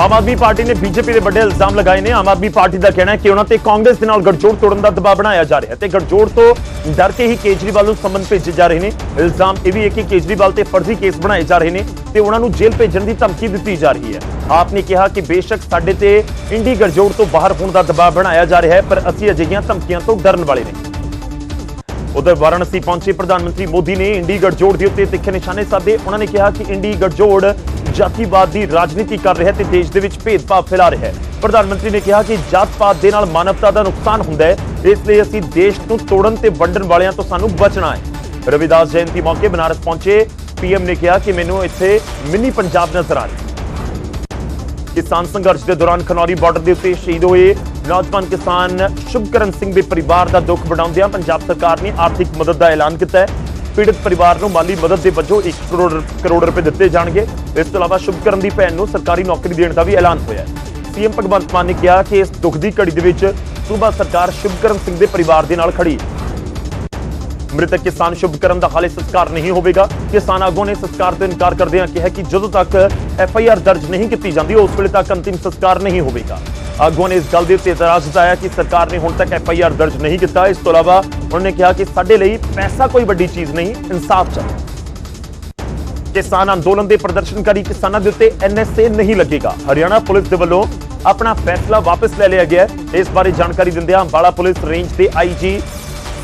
Aam Aadmi party ਨੇ BJP ਦੇ ਵੱਡੇ ਇਲਜ਼ਾਮ ਲਗਾਏ ਨੇ। ਆਮ ਆਦਮੀ ਪਾਰਟੀ ਦਾ ਕਹਿਣਾ ਹੈ ਕਿ ਉਹਨਾਂ ਤੇ ਕਾਂਗਰਸ ਦੇ ਨਾਲ ਗੱਠਜੋੜ ਤੋੜਨ ਦਾ ਦਬਾਅ ਬਣਾਇਆ ਜਾ ਰਿਹਾ ਤੇ ਗੱਠਜੋੜ ਤੋਂ ਡਰ ਕੇ ਹੀ ਕੇਜਰੀਵਾਲ ਨੂੰ ਸੰਮਨ ਭੇਜੇ ਜਾ ਰਹੇ ਨੇ। ਇਲਜ਼ਾਮ ਇਹ ਵੀ ਹੈ ਕਿ ਕੇਜਰੀਵਾਲ ਤੇ ਫਰਜ਼ੀ ਕੇਸ ਬਣਾਏ ਜਾ ਰਹੇ ਨੇ ਤੇ ਉਹਨਾਂ ਨੂੰ ਜੇਲ੍ਹ ਭੇਜਣ ਦੀ ਧਮਕੀ ਦਿੱਤੀ ਜਾ ਰਹੀ ਹੈ। ਆਪ ਨੇ ਕਿਹਾ ਕਿ ਬੇਸ਼ੱਕ ਸਾਡੇ ਤੇ ਇੰਡੀ ਗੱਠਜੋੜ ਤੋਂ ਬਾਹਰ ਹੋਣ ਦਾ ਦਬਾਅ ਬਣਾਇਆ ਜਾ ਰਿਹਾ ਹੈ, ਪਰ ਅਸੀਂ ਅਜਿਹੀਆਂ ਧਮਕੀਆਂ ਤੋਂ ਡਰਨ ਵਾਲੇ ਨਹੀਂ ਉਧਰ ਵਾਰਾਣਸੀ ਪਹੁੰਚੇ ਪ੍ਰਧਾਨ ਮੰਤਰੀ ਮੋਦੀ ਨੇ ਇੰਡੀ ਗੱਠਜੋੜ ਦੇ ਉੱਤੇ ਤਿੱਖੇ ਨਿਸ਼ਾਨੇ ਸਾਧੇ। ਉਹਨਾਂ ਨੇ ਕਿਹਾ ਕਿ ਇੰਡੀ ਗੱਠਜੋੜ ਜਾਤੀਵਾਦ ਦੀ ਰਾਜਨੀਤੀ ਕਰ ਰਿਹਾ ਹੈ ਤੇ ਦੇਸ਼ ਦੇ ਵਿੱਚ ਭੇਦਭਾਵ ਫੈਲਾ ਰਿਹਾ ਹੈ। ਪ੍ਰਧਾਨ ਮੰਤਰੀ ਨੇ ਕਿਹਾ ਕਿ ਜਾਤ-ਪਾਤ ਦੇ ਨਾਲ ਮਾਨਵਤਾ ਦਾ ਨੁਕਸਾਨ ਹੁੰਦਾ ਹੈ, ਇਸ ਲਈ ਅਸੀਂ ਦੇਸ਼ ਨੂੰ ਤੋੜਨ ਤੇ ਵੰਡਣ ਵਾਲਿਆਂ ਤੋਂ ਸਾਨੂੰ ਬਚਣਾ ਹੈ। ਰਵਿਦਾਸ ਜਯੰਤੀ ਮੌਕੇ ਬਨਾਰਸ ਪਹੁੰਚੇ। ਪੀਐਮ ਨੇ ਕਿਹਾ ਕਿ ਮੈਨੂੰ ਇੱਥੇ ਮਿੰਨੀ ਪੰਜਾਬ ਨਜ਼ਰ ਆ ਰਿਹਾ ਕਿਸਾਨ ਸੰਘਰਸ਼ ਦੇ ਦੌਰਾਨ ਖਨੌਰੀ ਬਾਰਡਰ ਦੇ ਉੱਤੇ ਸ਼ਹੀਦ ਹੋਏ ਨੌਜਵਾਨ ਕਿਸਾਨ ਸ਼ੁਭਕਰਨ ਸਿੰਘ ਦੇ ਪਰਿਵਾਰ ਦਾ ਦੁੱਖ ਵਡਾਉਂਦਿਆਂ ਪੰਜਾਬ ਸਰਕਾਰ ਨੇ ਆਰਥਿਕ ਮਦਦ ਦਾ ਐਲਾਨ ਕੀਤਾ ਹੈ। ਪੀੜਤ ਪਰਿਵਾਰ ਨੂੰ ਮਾਲੀ ਮਦਦ ਦੇ ਵਜੋਂ 1 ਕਰੋੜ ਕਰੋੜ ਰੁਪਏ ਦਿੱਤੇ ਜਾਣਗੇ। ਇਸ ਤੋਂ ਇਲਾਵਾ ਸ਼ੁਭਕਰਨ ਦੀ ਭੈਣ ਨੂੰ ਸਰਕਾਰੀ ਨੌਕਰੀ ਦੇਣ ਦਾ ਵੀ ਐਲਾਨ ਹੋਇਆ ਹੈ। ਸੀਐਮ ਭਗਵੰਤ ਮਾਨ ਨੇ ਕਿਹਾ ਕਿ ਇਸ ਦੁੱਖ ਦੀ ਘੜੀ ਦੇ ਵਿੱਚ ਸੂਬਾ ਸਰਕਾਰ ਸ਼ੁਭਕਰਨ ਸਿੰਘ ਦੇ ਪਰਿਵਾਰ ਦੇ ਨਾਲ ਖੜੀ ਹੈ। ਮ੍ਰਿਤਕ ਕਿਸਾਨ ਸ਼ੁਭਕਰਨ ਦਾ ਹਾਲੇ ਸੰਸਕਾਰ ਨਹੀਂ ਹੋਵੇਗਾ। ਕਿਸਾਨ ਆਗੂ ਨੇ ਸੰਸਕਾਰ ਤੋਂ ਇਨਕਾਰ ਕਰਦਿਆਂ ਕਿਹਾ ਕਿ ਜਦੋਂ ਤੱਕ ਐਫ ਆਈ ਆਰ ਦਰਜ ਨਹੀਂ ਕੀਤੀ ਜਾਂਦੀ, ਉਸ ਵੇਲੇ ਤੱਕ ਅੰਤਿਮ ਸੰਸਕਾਰ ਨਹੀਂ ਹੋਵੇਗਾ। ਆਗੂ ਨੇ ਇਸ ਗੱਲ ਦੇ ਉੱਤੇ ਇਤਰਾਜ਼ ਜਤਾਇਆ ਕਿ ਸਰਕਾਰ ਨੇ ਹੁਣ ਤੱਕ ਐਫ ਆਈ ਆਰ ਦਰਜ ਨਹੀਂ ਕੀਤਾ। ਇਸ ਤੋਂ ਇਲਾਵਾ ਉਹਨਾਂ ਨੇ ਕਿਹਾ ਕਿ ਸਾਡੇ ਲਈ ਪੈਸਾ ਕੋਈ ਵੱਡੀ ਚੀਜ਼ ਨਹੀਂ, ਇਨਸਾਫ ਚਾਹੀਦਾ। ਕਿਸਾਨ ਅੰਦੋਲਨ ਦੇ ਪ੍ਰਦਰਸ਼ਨਕਾਰੀ ਕਿਸਾਨਾਂ ਦੇ ਉੱਤੇ ਐਨਐਸਏ ਨਹੀਂ ਲੱਗੇਗਾ। ਹਰਿਆਣਾ ਪੁਲਿਸ ਦੇ ਵੱਲੋਂ ਆਪਣਾ ਫੈਸਲਾ ਵਾਪਸ ਲੈ ਲਿਆ ਗਿਆ ਇਸ ਬਾਰੇ ਜਾਣਕਾਰੀ ਦਿੰਦਿਆਂ ਅੰਬਾਲਾ ਪੁਲਿਸ ਰੇਂਜ ਦੇ ਆਈਜੀ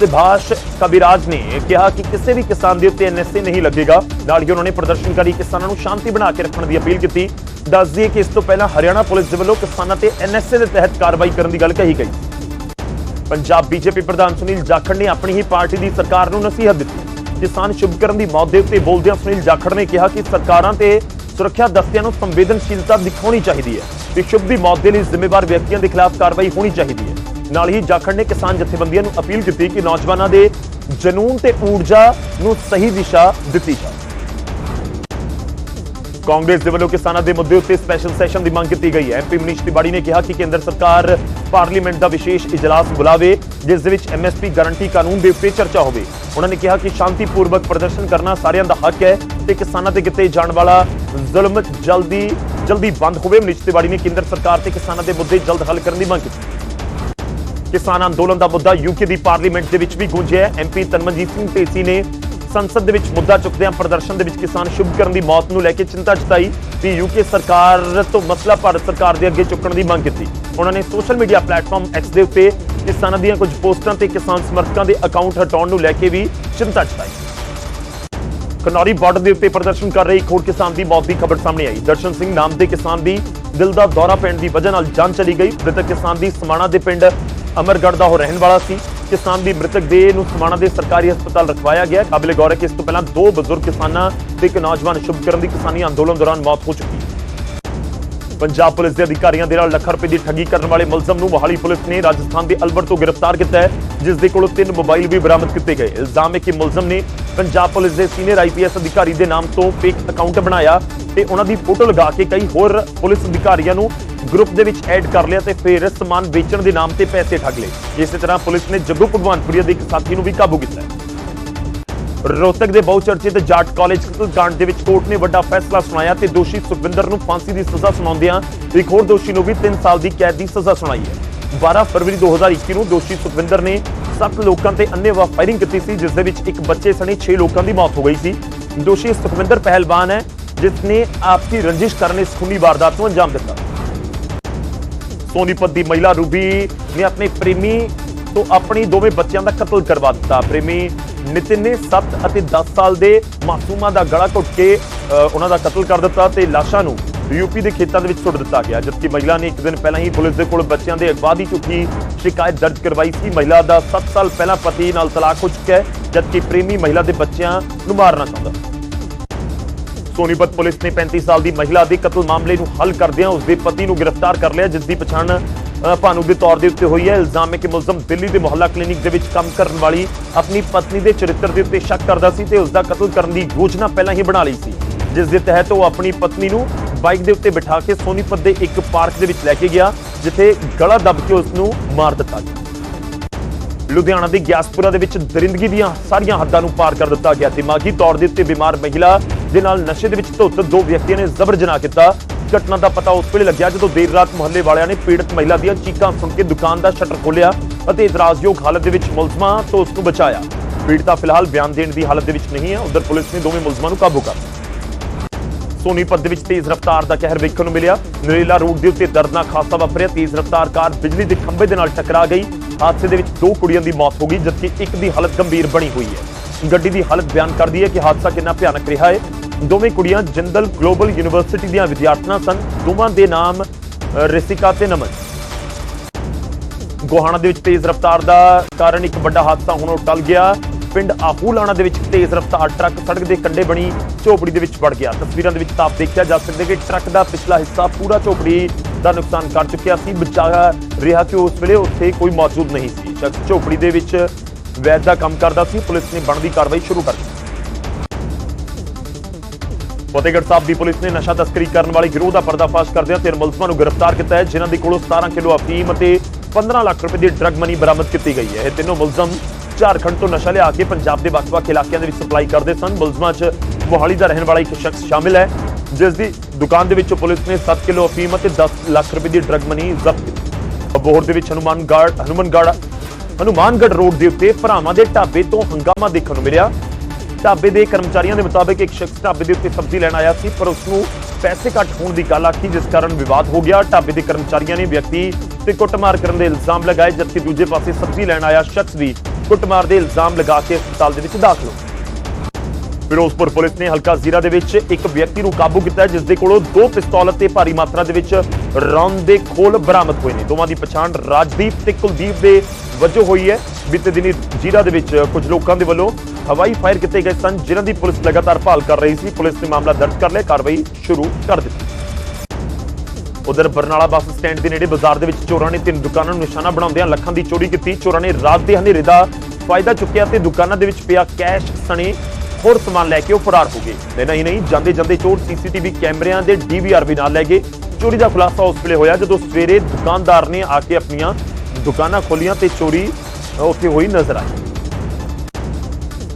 ਸੁਭਾਸ਼ ਕਬੀਰਾਜ ਨੇ ਕਿਹਾ ਕਿ ਕਿਸੇ ਵੀ ਕਿਸਾਨ ਦੇ ਉੱਤੇ ਐਨਐਸਏ ਨਹੀਂ ਲੱਗੇਗਾ। ਨਾਲ ਹੀ ਉਹਨਾਂ ਨੇ ਪ੍ਰਦਰਸ਼ਨਕਾਰੀ ਕਿਸਾਨਾਂ ਨੂੰ ਸ਼ਾਂਤੀ ਬਣਾ ਕੇ ਰੱਖਣ ਦੀ ਅਪੀਲ ਕੀਤੀ। ਦੱਸ ਦਈਏ ਕਿ ਇਸ ਤੋਂ ਪਹਿਲਾਂ ਹਰਿਆਣਾ ਪੁਲਿਸ ਦੇ ਵੱਲੋਂ ਕਿਸਾਨਾਂ ਤੇ ਐਨਐਸਏ ਦੇ ਤਹਿਤ ਕਾਰਵਾਈ ਕਰਨ ਦੀ ਗੱਲ ਕਹੀ ਗਈ। ਪੰਜਾਬ ਬੀਜੇਪੀ ਪ੍ਰਧਾਨ ਸੁਨੀਲ ਜਾਖੜ ਨੇ ਆਪਣੀ ਹੀ ਪਾਰਟੀ ਦੀ ਸਰਕਾਰ ਨੂੰ ਨਸੀਹਤ ਦਿੱਤੀ। ਕਿਸਾਨ ਸ਼ੁਭਕਰਨ ਦੀ ਮੌਤ ਦੇ ਉੱਤੇ ਬੋਲਦਿਆਂ ਸੁਨੀਲ ਜਾਖੜ ਨੇ ਕਿਹਾ ਕਿ ਸਰਕਾਰਾਂ ਤੇ ਸੁਰੱਖਿਆ ਦਸਤਿਆਂ ਨੂੰ ਸੰਵੇਦਨਸ਼ੀਲਤਾ ਦਿਖਾਉਣੀ ਚਾਹੀਦੀ ਹੈ ਤੇ ਸ਼ੁਭ ਦੀ ਮੌਤ ਦੇ ਲਈ ਜ਼ਿੰਮੇਵਾਰ ਵਿਅਕਤੀਆਂ ਦੇ ਖਿਲਾਫ ਕਾਰਵਾਈ ਹੋਣੀ ਚਾਹੀਦੀ ਹੈ। ਨਾਲ ਹੀ ਜਾਖੜ ਨੇ ਕਿਸਾਨ ਜਥੇਬੰਦੀਆਂ ਨੂੰ ਅਪੀਲ ਕੀਤੀ ਕਿ ਨੌਜਵਾਨਾਂ ਦੇ ਜਨੂਨ ਤੇ ਊਰਜਾ ਨੂੰ ਸਹੀ ਦਿਸ਼ਾ ਦਿੱਤੀ ਜਾਵੇ। ਕਾਂਗਰਸ ਦੇ ਵੱਲੋਂ ਕਿਸਾਨਾਂ ਦੇ ਮੁੱਦੇ ਉੱਤੇ ਸਪੈਸ਼ਲ ਸੈਸ਼ਨ ਦੀ ਮੰਗ ਕੀਤੀ ਗਈ ਹੈ। ਐਮਪੀ ਮਨੀਸ਼ ਤਿਵਾੜੀ ਨੇ ਕਿਹਾ ਕਿ ਕੇਂਦਰ ਸਰਕਾਰ ਪਾਰਲੀਮੈਂਟ ਦਾ ਵਿਸ਼ੇਸ਼ ਇਜਲਾਸ ਬੁਲਾਵੇ, ਜਿਸ ਦੇ ਵਿੱਚ ਐਮਐਸਪੀ ਗਾਰੰਟੀ ਕਾਨੂੰਨ ਦੇ ਉੱਤੇ ਚਰਚਾ ਹੋਵੇ। ਉਹਨਾਂ ਨੇ ਕਿਹਾ ਕਿ ਸ਼ਾਂਤੀਪੂਰਵਕ ਪ੍ਰਦਰਸ਼ਨ ਕਰਨਾ ਸਾਰਿਆਂ ਦਾ ਹੱਕ ਹੈ ਤੇ ਕਿਸਾਨਾਂ ਤੇ ਕੀਤੇ ਜਾਣ ਵਾਲਾ ਜ਼ੁਲਮ ਜਲਦੀ ਜਲਦੀ ਬੰਦ ਹੋਵੇ। ਮਨੀਸ਼ ਤਿਵਾੜੀ ਨੇ ਕੇਂਦਰ ਸਰਕਾਰ ਤੇ ਕਿਸਾਨਾਂ ਦੇ ਮੁੱਦੇ ਜਲਦ ਹੱਲ ਕਰਨ ਦੀ ਮੰਗ ਕੀਤੀ। ਕਿਸਾਨ ਅੰਦੋਲਨ ਦਾ ਮੁੱਦਾ ਯੂਕੇ ਦੀ ਪਾਰਲੀਮੈਂਟ ਦੇ ਵਿੱਚ ਵੀ ਗੂੰਜਿਆ ਐਮਪੀ ਤਨਮਨਜੀਤ ਸਿੰਘ ਢੇਸੀ ਨੇ ਸੰਸਦ ਦੇ ਵਿੱਚ ਮੁੱਦਾ ਚੁੱਕਦਿਆਂ ਪ੍ਰਦਰਸ਼ਨ ਦੇ ਵਿੱਚ ਕਿਸਾਨ ਸ਼ੁਭਕਰਨ ਦੀ ਮੌਤ ਨੂੰ ਲੈ ਕੇ ਚਿੰਤਾ ਜਤਾਈ ਤੇ ਯੂਕੇ ਸਰਕਾਰ ਤੋਂ ਮਸਲਾ ਭਾਰਤ ਸਰਕਾਰ ਦੇ ਅੱਗੇ ਚੁੱਕਣ ਦੀ ਮੰਗ ਕੀਤੀ। ਉਹਨਾਂ ਨੇ ਸੋਸ਼ਲ ਮੀਡੀਆ ਪਲੇਟਫਾਰਮ ਐਕਸ ਦੇ ਉੱਤੇ ਕਿਸਾਨਾਂ ਦੀਆਂ ਕੁਝ ਪੋਸਟਾਂ ਤੇ ਕਿਸਾਨ ਸਮਰਥਕਾਂ ਦੇ ਅਕਾਊਂਟ ਹਟਾਉਣ ਨੂੰ ਲੈ ਕੇ ਵੀ ਚਿੰਤਾ ਜਤਾਈ। ਕਨੌਰੀ ਬਾਰਡਰ ਦੇ ਉੱਤੇ ਪ੍ਰਦਰਸ਼ਨ ਕਰ ਰਹੇ ਇੱਕ ਹੋਰ ਕਿਸਾਨ ਦੀ ਮੌਤ ਦੀ ਖਬਰ ਸਾਹਮਣੇ ਆਈ। ਦਰਸ਼ਨ ਸਿੰਘ ਨਾਮ ਦੇ ਕਿਸਾਨ ਦੀ ਦਿਲ ਦਾ ਦੌਰਾ ਪੈਣ ਦੀ ਵਜ੍ਹਾ ਨਾਲ ਜਾਨ ਚਲੀ ਗਈ। ਮ੍ਰਿਤਕ ਕਿਸਾਨ ਦੀ ਸਮਾਣਾ ਦੇ ਪਿੰਡ ਅਮਰਗੜ੍ਹ ਦਾ ਉਹ ਰਹਿਣ ਵਾਲਾ ਸੀ। ਕਿਸਾਨ ਦੀ ਮ੍ਰਿਤਕ ਦੇਹ ਨੂੰ ਸਮਾਣਾ ਦੇ ਸਰਕਾਰੀ ਹਸਪਤਾਲ ਰਖਵਾਇਆ ਗਿਆ। ਕਾਬਲੇ ਗੌਰ ਹੈ ਕਿ ਇਸ ਤੋਂ ਪਹਿਲਾਂ ਦੋ ਬਜ਼ੁਰਗ ਕਿਸਾਨਾਂ ਤੇ ਇੱਕ ਨੌਜਵਾਨ ਸ਼ੁਭਕਰਨ ਦੀ ਕਿਸਾਨੀ ਅੰਦੋਲਨ ਦੌਰਾਨ ਮੌਤ ਹੋ ਚੁੱਕੀ ਪੰਜਾਬ ਪੁਲਿਸ ਦੇ ਅਧਿਕਾਰੀਆਂ ਦੇ ਨਾਲ ਲੱਖਾਂ ਰੁਪਏ ਦੀ ਠੱਗੀ ਕਰਨ ਵਾਲੇ ਮੁਲਜ਼ਮ ਨੂੰ ਮੋਹਾਲੀ ਪੁਲਿਸ ਨੇ ਰਾਜਸਥਾਨ ਦੇ ਅਲਵਰ ਤੋਂ ਗ੍ਰਿਫਤਾਰ ਕੀਤਾ ਹੈ, ਜਿਸ ਦੇ ਕੋਲੋਂ ਤਿੰਨ ਮੋਬਾਈਲ ਵੀ ਬਰਾਮਦ ਕੀਤੇ ਗਏ। ਇਲਜ਼ਾਮ ਹੈ ਕਿ ਮੁਲਜ਼ਮ ਨੇ ਪੰਜਾਬ ਪੁਲਿਸ ਦੇ ਸੀਨੀਅਰ ਆਈਪੀਐਸ ਅਧਿਕਾਰੀ ਦੇ ਨਾਮ ਤੋਂ ਫੇਕ ਅਕਾਊਂਟ ਬਣਾਇਆ ਤੇ ਉਹਨਾਂ ਦੀ ਫੋਟੋ ਲਗਾ ਕੇ ਕਈ ਹੋਰ ਪੁਲਿਸ ਅਧਿਕਾਰੀਆਂ ਨੂੰ ਗਰੁੱਪ ਦੇ ਵਿੱਚ ਐਡ ਕਰ ਲਿਆ ਤੇ ਫਿਰ ਸਮਾਨ ਵੇਚਣ ਦੇ ਨਾਮ ਤੇ ਪੈਸੇ ਠੱਗ ਲਏ। ਇਸੇ ਤਰ੍ਹਾਂ ਪੁਲਿਸ ਨੇ ਜੱਗੂ ਭਗਵਾਨਪੁਰੀਆ ਦੇ ਇੱਕ ਸਾਥੀ ਨੂੰ ਵੀ ਕਾਬੂ ਕੀਤਾ ਰੋਹਤਕ ਦੇ ਬਹੁਚਰਚਿਤ ਜਾਟ ਕਾਲਜ ਕਾਂਡ ਦੇ ਵਿੱਚ ਕੋਰਟ ਨੇ ਵੱਡਾ ਫੈਸਲਾ ਸੁਣਾਇਆ ਤੇ ਦੋਸ਼ੀ ਸੁਖਵਿੰਦਰ ਨੂੰ ਫਾਂਸੀ ਦੀ ਸਜ਼ਾ ਸੁਣਾਉਂਦਿਆਂ ਇੱਕ ਹੋਰ ਦੋਸ਼ੀ ਨੂੰ ਵੀ 3 ਸਾਲ ਦੀ ਕੈਦ ਦੀ ਸਜ਼ਾ ਸੁਣਾਈ ਹੈ। 12 ਫਰਵਰੀ 2021 ਨੂੰ ਦੋਸ਼ੀ ਸੁਖਵਿੰਦਰ ਨੇ 7 ਲੋਕਾਂ ਤੇ ਅੰਨ੍ਹੇਵਾਹ ਫਾਇਰਿੰਗ ਕੀਤੀ ਸੀ ਜਿਸ ਦੇ ਵਿੱਚ ਇੱਕ ਬੱਚੇ ਸਣੇ 6 ਲੋਕਾਂ ਦੀ ਮੌਤ ਹੋ ਗਈ ਸੀ। ਦੋਸ਼ੀ ਸੁਖਵਿੰਦਰ ਪਹਿਲਵਾਨ ਹੈ ਜਿਸ ਨੇ ਆਪਸੀ ਰੰਜਿਸ਼ ਕਰਨ ਇਸ ਖੂਨੀ ਵਾਰਦਾਤ ਨੂੰ ਅੰਜਾਮ ਦਿੱਤਾ। ਸੋਨੀਪਤ ਦੀ ਮਹਿਲਾ ਰੂਬੀ ਨੇ ਆਪਣੇ ਪ੍ਰੇਮੀ ਤੋਂ ਆਪਣੀ ਦੋਵੇਂ ਬੱਚਿਆਂ ਦਾ ਕਤਲ ਕਰਵਾ ਦਿੱਤਾ। ਪ੍ਰੇਮੀ ਨਿਤਿਨ ਨੇ 7 ਅਤੇ 10 ਸਾਲ ਦੇ ਮਾਸੂਮਾਂ ਦਾ ਗਲਾ ਘੁੱਟ ਕੇ ਅ, ਉਹਨਾਂ ਦਾ ਕਤਲ ਕਰ ਦਿੱਤਾ ਤੇ ਲਾਸ਼ਾਂ ਨੂੰ ਯੂਪੀ ਦੇ ਖੇਤਾਂ ਦੇ ਵਿੱਚ ਸੁੱਟ ਦਿੱਤਾ ਗਿਆ ਜਦਕਿ ਮਹਿਲਾ ਨੇ ਇੱਕ ਦਿਨ ਪਹਿਲਾਂ ਹੀ ਪੁਲਿਸ ਦੇ ਕੋਲ ਬੱਚਿਆਂ ਦੇ ਅਗਵਾ ਦੀ ਝੂਠੀ ਸ਼ਿਕਾਇਤ ਦਰਜ ਕਰਵਾਈ ਸੀ। ਮਹਿਲਾ ਦਾ 7 ਸਾਲ ਪਹਿਲਾਂ ਪਤੀ ਨਾਲ ਤਲਾਕ ਹੋ ਚੁੱਕਿਆ ਹੈ ਜਦਕਿ ਪ੍ਰੇਮੀ ਮਹਿਲਾ ਦੇ ਬੱਚਿਆਂ ਨੂੰ ਮਾਰਨਾ ਚਾਹੁੰਦਾ ਸੋਨੀਪਤ ਪੁਲਿਸ ਨੇ 35 ਸਾਲ ਦੀ ਮਹਿਲਾ ਦੇ ਕਤਲ ਮਾਮਲੇ ਨੂੰ ਹੱਲ ਕਰਦਿਆਂ ਉਸ ਦੇ ਪਤੀ ਨੂੰ ਗ੍ਰਿਫਤਾਰ ਕਰ ਲਿਆ ਜਿਸ ਦੀ ਪਛਾਣ ਅ, ਭਾਨੂ ਦੇ ਤੌਰ ਦੇ ਉੱਤੇ ਹੋਈ ਹੈ। ਇਲਜ਼ਾਮ ਹੈ ਕਿ ਮੁਲਜ਼ਮ ਦਿੱਲੀ ਦੇ ਮੁਹੱਲਾ ਕਲੀਨਿਕ ਦੇ ਵਿੱਚ ਕੰਮ ਕਰਨ ਵਾਲੀ ਆਪਣੀ ਪਤਨੀ ਦੇ ਚਰਿੱਤਰ ਦੇ ਉੱਤੇ ਸ਼ੱਕ ਕਰਦਾ ਸੀ ਤੇ ਉਸ ਦਾ ਕਤਲ ਕਰਨ ਦੀ ਯੋਜਨਾ ਪਹਿਲਾਂ ਹੀ ਬਣਾ ਲਈ ਸੀ ਜਿਸ ਦੇ ਤਹਿਤ ਉਹ ਆਪਣੀ ਪਤਨੀ ਨੂੰ ਬਾਈਕ ਦੇ ਉੱਤੇ ਬਿਠਾ ਕੇ ਸੋਨੀਪਤ ਦੇ ਇੱਕ ਪਾਰਕ ਦੇ ਵਿੱਚ ਲੈ ਕੇ ਗਿਆ, ਜਿੱਥੇ ਗਲਾ ਦੱਬ ਕੇ ਉਸ ਨੂੰ ਮਾਰ ਦਿੱਤਾ ਗਿਆ। ਲੁਧਿਆਣਾ ਦੀ ਗਿਆਸਪੁਰਾ ਦੇ ਵਿੱਚ ਦਰਿੰਦਗੀ ਦੀਆਂ ਸਾਰੀਆਂ ਹੱਦਾਂ ਨੂੰ ਪਾਰ ਕਰ ਦਿੱਤਾ ਗਿਆ। ਦਿਮਾਗੀ ਤੌਰ ਦੇ ਉੱਤੇ ਬਿਮਾਰ ਮਹਿਲਾ ਦੇ ਨਾਲ ਨਸ਼ੇ ਦੇ ਵਿੱਚ ਧੁੱਤ ਦੋ ਵਿਅਕਤੀਆਂ ਨੇ ਜ਼ਬਰ ਜਨਾਹ ਕੀਤਾ। ਘਟਨਾ ਦਾ ਪਤਾ ਉਸ ਵੇਲੇ ਲੱਗਿਆ ਜਦੋਂ ਦੇਰ ਰਾਤ ਮੁਹੱਲੇ ਵਾਲਿਆਂ ਨੇ ਪੀੜਤ ਮਹਿਲਾ ਦੀਆਂ ਚੀਕਾਂ ਸੁਣ ਕੇ ਦੁਕਾਨ ਦਾ ਸ਼ਟਰ ਖੋਲ੍ਹਿਆ ਅਤੇ ਇਤਰਾਜ਼ਯੋਗ ਹਾਲਤ ਦੇ ਵਿੱਚ ਮੁਲਜ਼ਮਾਂ ਤੋਂ ਉਸ ਨੂੰ ਬਚਾਇਆ। ਪੀੜਤਾ ਫਿਲਹਾਲ ਬਿਆਨ ਦੇਣ ਦੀ ਹਾਲਤ ਦੇ ਵਿੱਚ ਨਹੀਂ ਹੈ। ਉਧਰ ਪੁਲਿਸ ਨੇ ਦੋਵੇਂ ਮੁਲਜ਼ਮਾਂ ਨੂੰ ਕਾਬੂ ਕਰ ਲਿਆ। ਸੋਨੀਪਤ ਦੇ ਵਿੱਚ ਤੇਜ਼ ਰਫ਼ਤਾਰ ਦਾ ਕਹਿਰ ਵੇਖਣ ਨੂੰ ਮਿਲਿਆ। ਨਰੇਲਾ ਰੋਡ ਦੇ ਉੱਤੇ ਦਰਦਨਾਕ ਹਾਦਸਾ ਵਾਪਰਿਆ। ਤੇਜ਼ ਰਫ਼ਤਾਰ ਕਾਰ ਬਿਜਲੀ ਦੇ ਖੰਭੇ ਦੇ ਨਾਲ ਟਕਰਾ ਗਈ। ਹਾਦਸੇ ਦੇ ਵਿੱਚ ਦੋ ਕੁੜੀਆਂ ਦੀ ਮੌਤ ਹੋ ਗਈ, ਜਦਕਿ ਇੱਕ ਦੀ ਹਾਲਤ ਗੰਭੀਰ ਬਣੀ ਹੋਈ ਹੈ। ਗੱਡੀ ਦੀ ਹਾਲਤ ਬਿਆਨ ਕਰਦੀ ਹੈ ਕਿ ਹਾਦਸਾ ਕਿੰਨਾ ਭਿਆਨਕ ਰਿਹਾ ਹੈ। ਦੋਵੇਂ ਕੁੜੀਆਂ ਜਿੰਦਲ ਗਲੋਬਲ ਯੂਨੀਵਰਸਿਟੀ ਦੀਆਂ ਵਿਦਿਆਰਥਣਾਂ ਸਨ। ਦੋਵਾਂ ਦੇ ਨਾਮ ਰਿਸਿਕਾ ਤੇ ਨਮਨ। ਗੋਹਾਣਾ ਦੇ ਵਿੱਚ ਤੇਜ਼ ਰਫ਼ਤਾਰ ਦਾ ਕਾਰਨ ਇੱਕ ਵੱਡਾ ਹਾਦਸਾ ਹੋਣੋਂ ਟਲ ਗਿਆ। ਪਿੰਡ ਆਹੂਲਾਣਾ ਦੇ ਵਿੱਚ ਤੇਜ਼ ਰਫ਼ਤਾਰ ਟਰੱਕ ਸੜਕ ਦੇ ਕੰਢੇ ਬਣੀ ਝੋਪੜੀ ਦੇ ਵਿੱਚ ਵੜ ਗਿਆ। ਤਸਵੀਰਾਂ ਦੇ ਵਿੱਚ ਤਾਪ ਦੇਖਿਆ ਜਾ ਸਕਦਾ ਕਿ ਟਰੱਕ ਦਾ ਪਿਛਲਾ ਹਿੱਸਾ ਪੂਰਾ ਝੋਪੜੀ ਦਾ ਨੁਕਸਾਨ ਕਰ ਚੁੱਕਿਆ ਸੀ, ਬਚਾ ਰਿਹਾ ਕਿ ਉਸ ਵੇਲੇ ਉੱਥੇ ਕੋਈ ਮੌਜੂਦ ਨਹੀਂ ਸੀ। ਸ਼ਖਸ ਝੋਪੜੀ ਦੇ ਵਿੱਚ ਵੈਦ ਦਾ ਕੰਮ ਕਰਦਾ ਸੀ, ਪੁਲਿਸ ਨੇ ਬਣਦੀ ਕਾਰਵਾਈ ਸ਼ੁਰੂ ਕਰ ਦਿੱਤੀ। ਫਤਿਹਗੜ੍ਹ ਸਾਹਿਬ ਦੀ ਪੁਲਿਸ ਨੇ ਨਸ਼ਾ ਤਸਕਰੀ ਕਰਨ ਵਾਲੇ ਗਿਰੋਹ ਦਾ ਪਰਦਾਫਾਸ਼ ਕਰਦਿਆਂ ਤਿੰਨ ਮੁਲਜ਼ਮਾਂ ਨੂੰ ਗ੍ਰਿਫਤਾਰ ਕੀਤਾ ਹੈ, ਜਿਨ੍ਹਾਂ ਦੇ ਕੋਲੋਂ 17 ਕਿਲੋ ਅਫੀਮ ਅਤੇ 15 ਲੱਖ ਰੁਪਏ ਦੀ ਡਰੱਗ ਮਨੀ ਬਰਾਮਦ ਕੀਤੀ ਗਈ ਹੈ। ਇਹ ਤਿੰਨੋਂ ਮੁਲਜ਼ਮ ਝਾਰਖੰਡ ਤੋਂ ਨਸ਼ਾ ਲਿਆ ਕੇ ਪੰਜਾਬ ਦੇ ਵੱਖ-ਵੱਖ ਇਲਾਕਿਆਂ ਦੇ ਵਿੱਚ ਸਪਲਾਈ ਕਰਦੇ ਸਨ। ਮੁਲਜ਼ਮਾਂ 'ਚ ਮੋਹਾਲੀ ਦਾ ਰਹਿਣ ਵਾਲਾ ਇੱਕ ਸ਼ਖਸ ਸ਼ਾਮਿਲ ਹੈ, ਜਿਸ ਦੀ ਦੁਕਾਨ ਦੇ ਵਿੱਚੋਂ ਪੁਲਿਸ ਨੇ 7 ਕਿਲੋ ਅਫੀਮ ਅਤੇ 10 ਲੱਖ ਰੁਪਏ ਦੀ ਡਰੱਗ ਮਨੀ ਜ਼ਬਤ ਕੀਤੀ। ਅਬੋਹਰ ਦੇ ਵਿੱਚ ਹਨੂਮਾਨਗੜ੍ਹ ਹਨੂਮਾਨਗੜ੍ਹ ਹਨੂਮਾਨਗੜ੍ਹ ਰੋਡ ਦੇ ਉੱਤੇ ਭਰਾਵਾਂ ਦੇ ਢਾਬੇ ਤੋਂ ਹੰਗਾਮਾ ਦੇਖਣ ਨੂੰ ਮਿਲਿਆ। ਢਾਬੇ ਦੇ ਕਰਮਚਾਰੀਆਂ ਦੇ ਮੁਤਾਬਕ ਇੱਕ ਸ਼ਖਸ ਢਾਬੇ ਦੇ ਉੱਤੇ ਸਬਜ਼ੀ ਲੈਣ ਆਇਆ ਸੀ, ਪਰ ਉਸ ਨੂੰ ਪੈਸੇ ਘੱਟ ਹੋਣ ਦੀ ਗੱਲ ਆਖੀ, ਜਿਸ ਕਾਰਨ ਵਿਵਾਦ ਹੋ ਗਿਆ। ਢਾਬੇ ਦੇ ਕਰਮਚਾਰੀਆਂ ਨੇ ਵਿਅਕਤੀ ਤੇ ਕੁੱਟਮਾਰ ਕਰਨ ਦੇ ਇਲਜ਼ਾਮ ਲਗਾਏ, ਜਦਕਿ ਦੂਜੇ ਪਾਸੇ ਸਬਜ਼ੀ ਲੈਣ ਆਇਆ ਸ਼ਖਸ ਵੀ ਕੁੱਟਮਾਰ ਦੇ ਇਲਜ਼ਾਮ ਲਗਾ ਕੇ ਹਸਪਤਾਲ ਦੇ ਵਿੱਚ ਦਾਖਲ ਹੋ ਫਿਰੋਜ਼ਪੁਰ ਪੁਲਿਸ ਨੇ ਹਲਕਾ ਜ਼ੀਰਾ ਦੇ ਵਿੱਚ ਇੱਕ ਵਿਅਕਤੀ ਨੂੰ ਕਾਬੂ ਕੀਤਾ, ਜਿਸ ਦੇ ਕੋਲੋਂ ਦੋ ਪਿਸਤੌਲ ਅਤੇ ਭਾਰੀ ਮਾਤਰਾ ਦੇ ਵਿੱਚ ਰੌਂਦ ਦੇ ਖੋਲ ਬਰਾਮਦ ਹੋਏ ਨੇ। ਦੋਵਾਂ ਦੀ ਪਛਾਣ ਰਾਜਦੀਪ ਤੇ ਕੁਲਦੀਪ ਦੇ ਵਜੋਂ ਹੋਈ ਹੈ। ਬੀਤੇ ਦਿਨੀ ਜ਼ੀਰਾ ਦੇ ਵਿੱਚ ਕੁਝ ਲੋਕਾਂ ਦੇ ਵੱਲੋਂ ਹਵਾਈ ਫਾਇਰ ਕੀਤੇ ਗਏ ਸਨ, ਜਿਨ੍ਹਾਂ ਦੀ ਪੁਲਿਸ ਲਗਾਤਾਰ ਭਾਲ ਕਰ ਰਹੀ ਸੀ। ਪੁਲਿਸ ਨੇ ਮਾਮਲਾ ਦਰਜ ਕਰ ਲਿਆ। ਕਾਰਵਾਈ ਸ਼ੁਰੂ ਕਰ ਦਿੱਤੀ। ਉਧਰ ਬਰਨਾਲਾ ਬੱਸ ਸਟੈਂਡ ਦੇ ਨੇੜੇ ਬਾਜ਼ਾਰ ਦੇ ਵਿੱਚ ਚੋਰਾਂ ਨੇ ਤਿੰਨ ਦੁਕਾਨਾਂ ਨੂੰ ਨਿਸ਼ਾਨਾ ਬਣਾਉਂਦਿਆਂ ਲੱਖਾਂ ਦੀ ਚੋਰੀ ਕੀਤੀ। ਚੋਰਾਂ ਨੇ ਰਾਤ ਦੇ ਹਨੇਰੇ ਦਾ ਫਾਇਦਾ ਚੁੱਕਿਆ ਤੇ ਦੁਕਾਨਾਂ ਦੇ ਵਿੱਚ ਪਿਆ ਕੈਸ਼, ਸਣੇ, ਹੋਰ ਸਮਾਨ ਲੈ ਕੇ ਉਹ ਫਰਾਰ ਹੋ ਗਏ। ਤੇ ਨਹੀਂ ਨਹੀਂ ਜਾਂਦੇ ਜਾਂਦੇ ਚੋਰ ਸੀਸੀਟੀਵੀ ਕੈਮਰਿਆਂ ਦੇ ਡੀਵੀਆਰ ਵੀ ਨਾਲ ਲੈ ਗਏ। ਚੋਰੀ ਦਾ ਖੁਲਾਸਾ ਉਸ ਵੇਲੇ ਹੋਇਆ ਜਦੋਂ ਸਵੇਰੇ ਦੁਕਾਨਦਾਰ ਨੇ ਆ ਕੇ ਆਪਣੀਆਂ ਦੁਕਾਨਾਂ ਖੋਲੀਆਂ ਤੇ ਚੋਰੀ ਉੱਥੇ ਹੋਈ ਨਜ਼ਰ ਆਈ।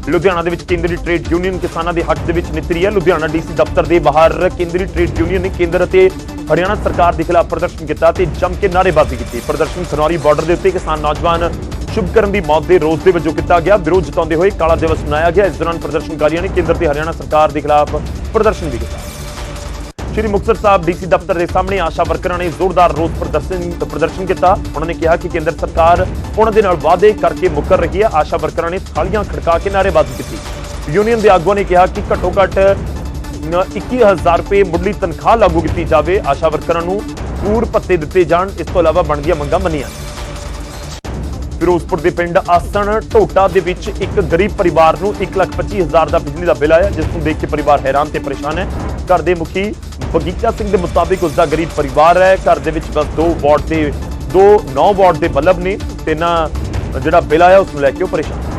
ਲੁਧਿਆਣਾ ਦੇ ਵਿੱਚ ਕੇਂਦਰੀ ਟ੍ਰੇਡ ਯੂਨੀਅਨ ਕਿਸਾਨਾਂ ਦੇ ਹੱਕ ਦੇ ਵਿੱਚ ਨਿਤਰੀ ਹੈ ਲੁਧਿਆਣਾ ਡੀਸੀ ਦਫ਼ਤਰ ਦੇ ਬਾਹਰ ਕੇਂਦਰੀ ਟ੍ਰੇਡ ਯੂਨੀਅਨ ਨੇ ਕੇਂਦਰ ਅਤੇ ਹਰਿਆਣਾ ਸਰਕਾਰ ਦੇ ਖਿਲਾਫ ਪ੍ਰਦਰਸ਼ਨ ਕੀਤਾ ਤੇ ਜੰਮ ਕੇ ਨਾਅਰੇਬਾਜ਼ੀ ਕੀਤੀ। ਪ੍ਰਦਰਸ਼ਨ ਖਨੌਰੀ ਬਾਰਡਰ ਦੇ ਉੱਤੇ ਕਿਸਾਨ ਨੌਜਵਾਨ ਸ਼ੁਭਕਰਨ ਦੀ ਮੌਤ ਦੇ ਰੋਸ ਦੇ ਵਜੋਂ ਕੀਤਾ ਗਿਆ। ਵਿਰੋਧ ਜਤਾਉਂਦੇ ਹੋਏ ਕਾਲਾ ਦਿਵਸ ਮਨਾਇਆ ਗਿਆ। ਇਸ ਦੌਰਾਨ ਪ੍ਰਦਰਸ਼ਨਕਾਰੀਆਂ ਨੇ ਕੇਂਦਰ ਤੇ ਹਰਿਆਣਾ ਸਰਕਾਰ ਦੇ ਖਿਲਾਫ ਪ੍ਰਦਰਸ਼ਨ ਵੀ ਕੀਤਾ। ਸ਼੍ਰੀ ਮੁਕਤਸਰ ਸਾਹਿਬ ਡੀਸੀ ਦਫ਼ਤਰ ਦੇ ਸਾਹਮਣੇ ਆਸ਼ਾ ਵਰਕਰਾਂ ਨੇ ਜ਼ੋਰਦਾਰ ਰੋਸ ਪ੍ਰਦਰਸ਼ਨ ਪ੍ਰਦਰਸ਼ਨ ਕੀਤਾ। ਉਹਨਾਂ ਨੇ ਕਿਹਾ ਕਿ ਕੇਂਦਰ ਸਰਕਾਰ ਉਹਨਾਂ ਦੇ ਨਾਲ ਵਾਅਦੇ ਕਰਕੇ ਮੁੱਕਰ ਰਹੀ ਹੈ। ਆਸ਼ਾ ਵਰਕਰਾਂ ਨੇ ਥਾਲੀਆਂ ਖੜਕਾ ਕੇ ਨਾਅਰੇਬਾਜ਼ੀ ਕੀਤੀ। ਯੂਨੀਅਨ ਦੇ ਆਗੂਆਂ ਨੇ ਕਿਹਾ ਕਿ ਘੱਟੋ ਘੱਟ 21000 ਰੁਪਏ ਮੁੱਢਲੀ ਤਨਖਾਹ ਲਾਗੂ ਕੀਤੀ ਜਾਵੇ। ਆਸ਼ਾ ਵਰਕਰਾਂ ਨੂੰ ਪੂਰ ਭੱਤੇ ਦਿੱਤੇ ਜਾਣ। ਇਸ ਤੋਂ ਇਲਾਵਾ ਬਣਦੀਆਂ ਮੰਗਾਂ ਮੰਨੀਆਂ। ਫਿਰੋਜ਼ਪੁਰ ਦੇ ਪਿੰਡ ਆਸਣ ਢੋਟਾ ਦੇ ਵਿੱਚ ਇੱਕ ਗਰੀਬ ਪਰਿਵਾਰ ਨੂੰ 1,25,000 ਦਾ ਬਿਜਲੀ ਦਾ ਬਿੱਲ ਆਇਆ ਜਿਸ ਨੂੰ ਦੇਖ ਕੇ ਪਰਿਵਾਰ ਹੈਰਾਨ ਤੇ ਪਰੇਸ਼ਾਨ ਹੈ। ਘਰ ਦੇ ਮੁਖੀ ਬਗੀਚਾ ਸਿੰਘ ਦੇ ਮੁਤਾਬਿਕ ਉਸ ਦਾ ਗਰੀਬ ਪਰਿਵਾਰ ਹੈ। ਘਰ ਦੇ ਵਿੱਚ ਬਸ ਦੋ ਵਾਰਡ ਦੇ ਦੋ 9 ਵਾਰਡ ਦੇ ਬਲਬ ਨੇ ਤੇ ਨਾ ਜਿਹੜਾ ਬਿੱਲ ਆਇਆ ਉਸ ਨੂੰ ਲੈ ਕੇ ਉਹ ਪਰੇਸ਼ਾਨ।